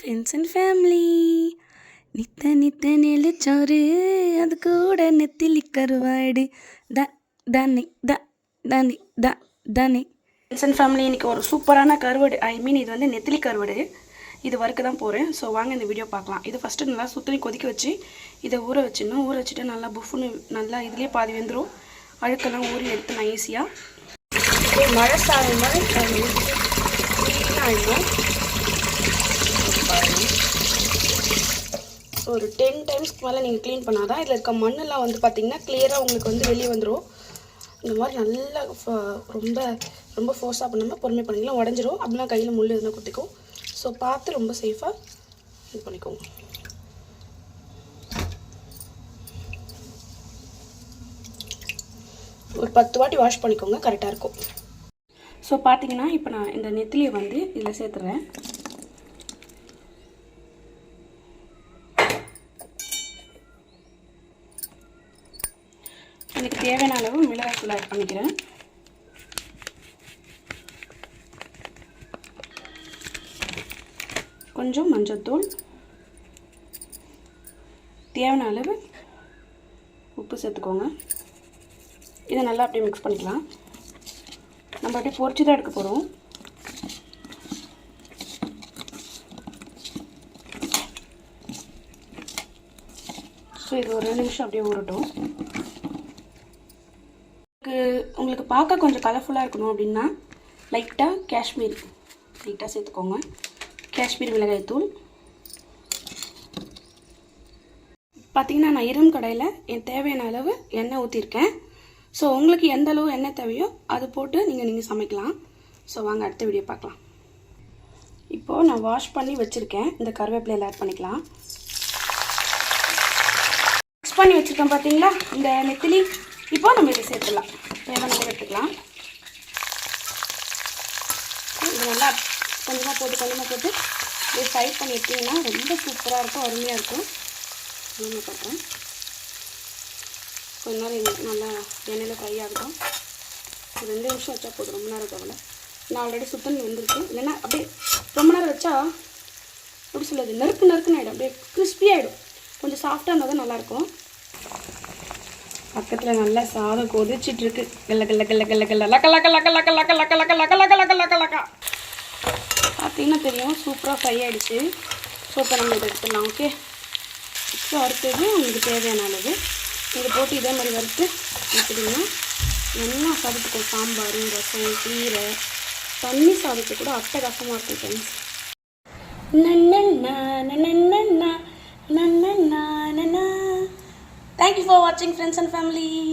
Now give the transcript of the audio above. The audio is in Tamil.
ஃப்ரெண்ட்ஸ் அண்ட் ஃபேமிலி நித்த நித்த நெல்லிச்சோறு அது கூட நெத்திலி கருவாடு. த தனி த தனி த தனி ஃப்ரெண்ட்ஸ் அண்ட் ஃபேமிலி இன்றைக்கி ஒரு சூப்பரான கருவாடு. ஐ மீன் இது வந்து நெத்திலி கருவாடு. இது வறுக்க தான் போகிறேன் ஸோ வாங்க இந்த வீடியோ பார்க்கலாம். இது ஃபஸ்ட்டு நல்லா சுற்றி கொதிக்க வச்சு இதை ஊற வச்சிடணும். ஊற வச்சுட்டு நல்லா புஃப்னு நல்லா இதுலேயே பாதி வெந்துடும் அழுக்கெல்லாம் ஊறி எடுத்து நான் ஈஸியாக மழை சாதம் மாதிரி ஆகிடும் ஒரு டென் டைம்ஸ்க்கு மேலே நீங்கள் க்ளீன் பண்ணாதான் இதில் இருக்க மண்ணெல்லாம் வந்து பார்த்தீங்கன்னா கிளியராக உங்களுக்கு வந்து வெளியே வந்துடும் இந்த மாதிரி நல்லா ஃப- ரொம்ப ரொம்ப ஃபோர்ஸாக பண்ணாமல் பொறுமை பண்ணிக்கலாம். உடஞ்சிரும். அப்படின்னா கையில் முள் எதுனா குத்திக்கும். ஸோ பார்த்து ரொம்ப சேஃபாக இது பண்ணிக்கோங்க. ஒரு பத்து வாட்டி வாஷ் பண்ணிக்கோங்க. கரெக்டாக இருக்கும். ஸோ பார்த்தீங்கன்னா இப்போ நான் இந்த நெத்திலியை வந்து இதில் சேர்த்துறேன். எனக்கு தேவையான அளவு மிளகாய் தூள் ஆட் பண்ணிக்கிறேன். கொஞ்சம் மஞ்சள்தூள் தேவையான அளவு உப்பு சேர்த்துக்கோங்க. இதை நல்லா அப்படியே மிக்ஸ் பண்ணிக்கலாம். நம்ம அப்படியே பொறிச்சு தான் எடுக்க போகிறோம் ஸோ இது ஒரு ரெண்டு நிமிஷம் அப்படியே ஊறட்டும். உங்களுக்கு உங்களுக்கு பார்க்க கொஞ்சம் கலர்ஃபுல்லாக இருக்கணும் அப்படின்னா லைட்டாக காஷ்மீர். லைட்டாக சேர்த்துக்கோங்க. காஷ்மீர் மிளகாய் தூள். பார்த்தீங்கன்னா நான் இரும்பு கடையில் என் தேவையான அளவு எண்ணெய் ஊற்றிருக்கேன் ஸோ உங்களுக்கு எந்த அளவு எண்ணெய் தேவையோ அது போட்டு நீங்கள் நீங்கள் சமைக்கலாம். ஸோ வாங்க அடுத்த வீடியோ பார்க்கலாம். இப்போது நான் வாஷ் பண்ணி வச்சுருக்கேன். இந்த கருவேப்பிலையில் ஆட் பண்ணிக்கலாம். மிக்ஸ் பண்ணி வச்சுருக்கேன் பார்த்தீங்களா இந்த நெத்திலி இப்போ நம்ம இதை சேர்த்துடலாம். தேவையான நம்ம எடுத்துக்கலாம். இது நல்லா கொஞ்சமாக போட்டு கொஞ்சமாக போட்டு இது ஃப்ரை பண்ணி எடுத்திங்கன்னா ரொம்ப சூப்பராக இருக்கும் அருமையாக இருக்கும். என்ன பண்ணுறேன் கொஞ்ச நேரம் நல்லா எண்ணெயில் ஃப்ரை ஆகட்டும். ரெண்டு நிமிஷம் வச்சா போதும் ரொம்ப நேரம் தவிர நான் ஆல்ரெடி சுத்தம் வந்திருக்கு இல்லைன்னா அப்படியே ரொம்ப நேரம் வச்சா எப்படி சொல்லுது நறுக்கு நெருக்குன்னு ஆகிடும் அப்படியே crispy ஆகிடும் கொஞ்சம் சாஃப்டாக இருந்தால் தான் நல்லாயிருக்கும் பக்கத்தில் நல்லா சாதம் கொதிச்சிட்டு இருக்கு கல்ல கல்ல கல்ல கல்ல கல்ல லக்க லக்க லக்க லக்க லக்க லக்க லக்க லக்க லக்க லக்க லக்க லக்கா பார்த்தீங்கன்னா தெரியும் சூப்பராக ஃப்ரை ஆகிடுச்சு ஸோ இப்போ நம்ம இதை எடுத்துடலாம் ஓகே இப்போ அடுத்தது உங்களுக்கு தேவையான அளவு இதை போட்டு இதே மாதிரி வறுத்து எடுத்துட்டிங்கன்னா என்ன சாதத்துக்கும் சாம்பார் ரசம் கீரை தண்ணி சாதத்துக்கு கூட அட்டகாசமாக இருக்கும் friends Thank you for watching friends and family.